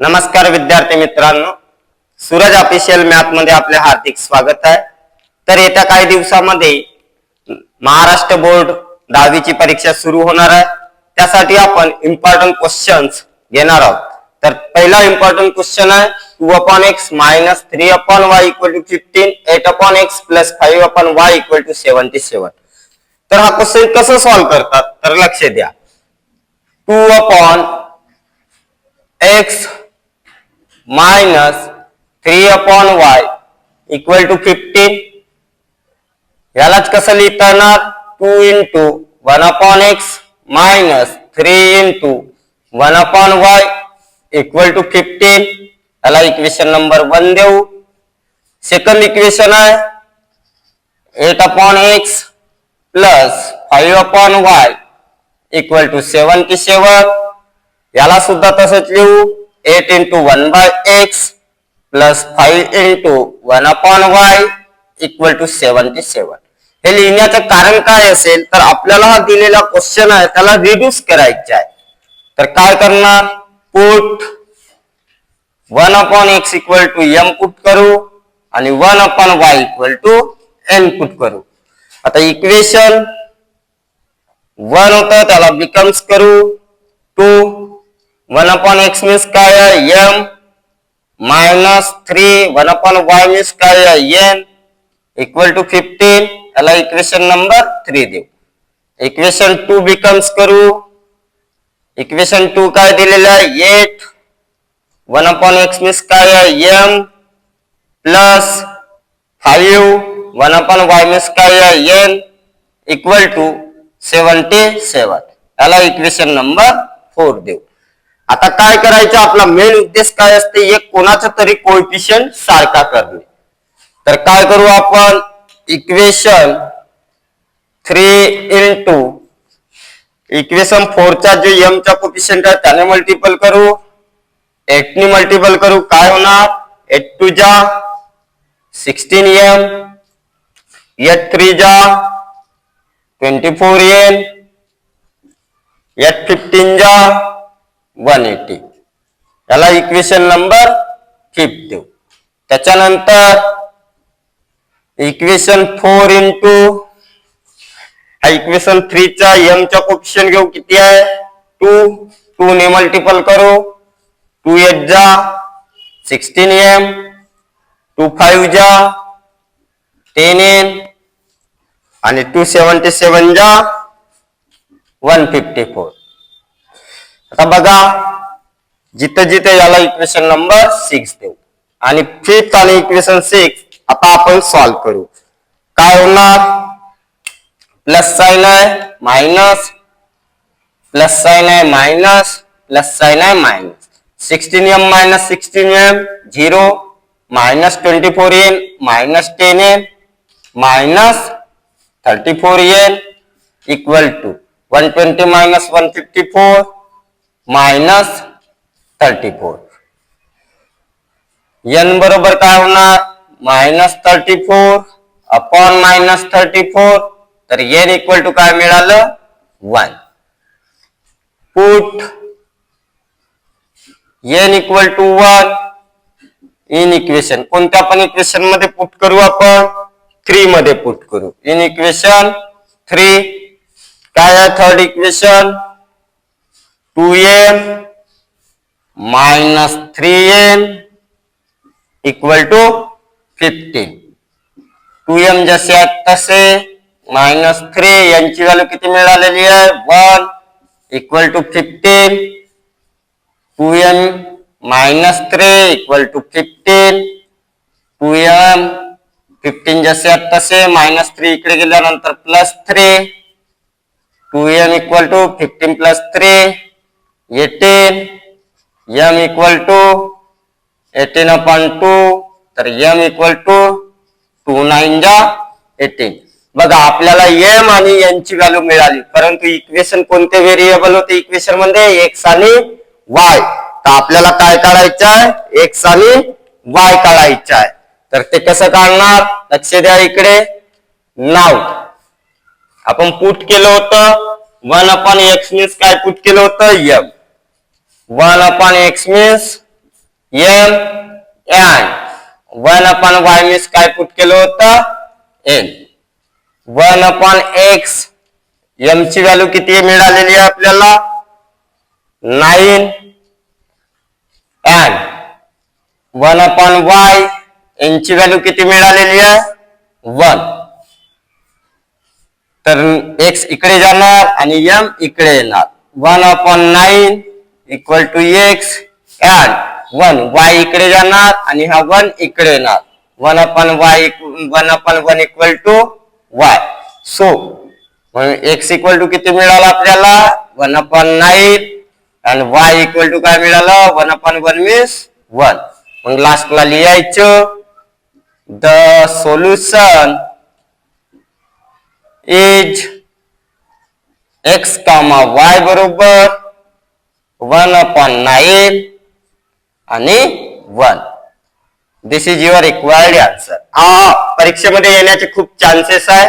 नमस्कार विद्यार्थी मित्रांनो. सूरज ऑफिशियल मॅथमध्ये आपले हार्दिक स्वागत आहे. तर येत्या काही दिवसामध्ये महाराष्ट्र बोर्ड दहावीची परीक्षा सुरू होणार आहे. त्यासाठी आपण इम्पॉर्टंट क्वेश्चन्स घेणार आहोत. तर पहिला इम्पॉर्टंट क्वेश्चन आहे two upon X minus three upon Y equal to fifteen eight upon X plus five upon Y equal to seventy seven तर हा क्वेश्चन कसं सॉल्व्ह करतात? तर लक्ष द्या. Two upon X minus three upon Y equal to fifteen. यालाच कसं लिहिता येणार two into one upon X minus three into one upon Y equal to fifteen. याला इक्वेशन नंबर वन देऊ. सेकंड इक्वेशन आहे. Eight upon X plus five upon Y equal to seven की seven याला सुद्धा तसंच लिहू. Eight into one by X plus five into one upon Y equal to seventy seven हे लिहिण्याचं कारण काय असेल तर आपल्याला हा दिलेला क्वेश्चन आहे त्याला रिड्यूस करायचा आहे. तर काय करणार? Put one upon X equal to M put करू आणि one upon Y equal to N put करू. आता इक्वेशन वन होतं त्याला बिकम्स करू. Two one upon X means काय आहे M minus three one upon Y means काय आहे एन इक्वल टू फिफ्टीन याला इक्वेशन नंबर थ्री देऊ. इक्वेशन टू बिकम्स करू. इक्वेशन टू काय दिलेलं आहे? Eight one upon X means काय आहे M plus five one upon Y means काय आहे N equal to seventy seven याला इक्वेशन नंबर फोर देऊ. आता काय करायचं? आपला मेन उद्देश काय असते? एक कोणाचा तरी कोएफिशियंट सारखा करणे. तर काय करू आपण? इक्वेशन थ्री इंटू इक्वेशन फोरचा जो एम चा कोफिशियंट आहे त्याने मल्टिपल करू. एटनी मल्टिपल करू. काय होणार? एट टू जा सिक्स्टीन एम एट थ्री जा twenty four N eight fifteen जा वन एटी याला इक्वेशन नंबर फिफ्थ देऊ. त्याच्यानंतर इक्वेशन फोर इंटू हा इक्वेशन थ्रीचा एमचा कोप्शन घेऊ किती आहे? टू टू ने मल्टिपल करू. टू एट जा सिक्स्टीन एम टू फाईव्ह जा टेन एन आणि टू सेवन्टी सेवन जा वन फिफ्टी फोर आता बघा जिथे जिथे याला इक्वेशन नंबर सिक्स देऊ. आणि फिफ्थ आणि इक्वेशन सिक्स आता आपण सॉल्व्ह करू. काय होणार? प्लस साईन आहे मायनस प्लस साईन आहे मायनस प्लस साईन आहे minus sixteen M minus sixteen M zero minus twenty four N minus ten N minus thirty four N equal to one twenty minus one fifty four minus thirty four. N बरोबर काय होणार? Minus thirty four upon minus thirty four तर N equal to काय मिळालं? One. Put. N equal to one. In equation. कोणत्या पण इक्वेशनमध्ये put करू आपण? थ्री मध्ये पुट करू. In equation three. काय आहे third equation two N minus three N equal to fifteen. Two M जसे आहेत तसे मायनस थ्री यांची व्हॅल्यू किती मिळालेली आहे one equal to fifteen. Two M minus three equal to fifteen. Two M fifteen जसे आहेत तसे मायनस थ्री इकडे गेल्यानंतर plus three. Two M equal to fifteen plus three. Eighteen M equal to eighteen upon two तर M equal to two nine जा eighteen. बघा आपल्याला M आणि यांची व्हॅल्यू मिळाली परंतु इक्वेशन कोणते व्हेरिएबल होते इक्वेशनमध्ये? एक्स आणि वाय तर आपल्याला काय काढायचं आहे एक्स आणि वाय काढायचं आहे तर ते कसं काढणार? लक्ष द्या इकडे. नाव आपण पुट केलं होतं. वन अपॉन एक्स मीन्स काय पुट केलं होतं? M one upon X means M and one upon Y means काय पुट केलं होतं? N one upon X M ची व्हॅल्यू किती मिळालेली आहे आपल्याला? Nine and one upon Y N ची व्हॅल्यू किती मिळालेली आहे? वन तर एक्स इकडे जाणार आणि एम इकडे येणार. One upon nine equal to X and one Y इकडे जाणार आणि हा वन इकडे येणार. One upon Y one upon one equal to Y. So म्हणून एक्स इक्वल टू किती मिळाला आपल्याला? One upon nine. आणि वाय इक्वल टू काय मिळालं? One upon one means one. मग लास्टला लिहायचं the solution is X comma Y बरोबर वन अपॉन नाईन आणि one. This is your required answer हा परीक्षेमध्ये येण्याचे खूप चान्सेस आहे.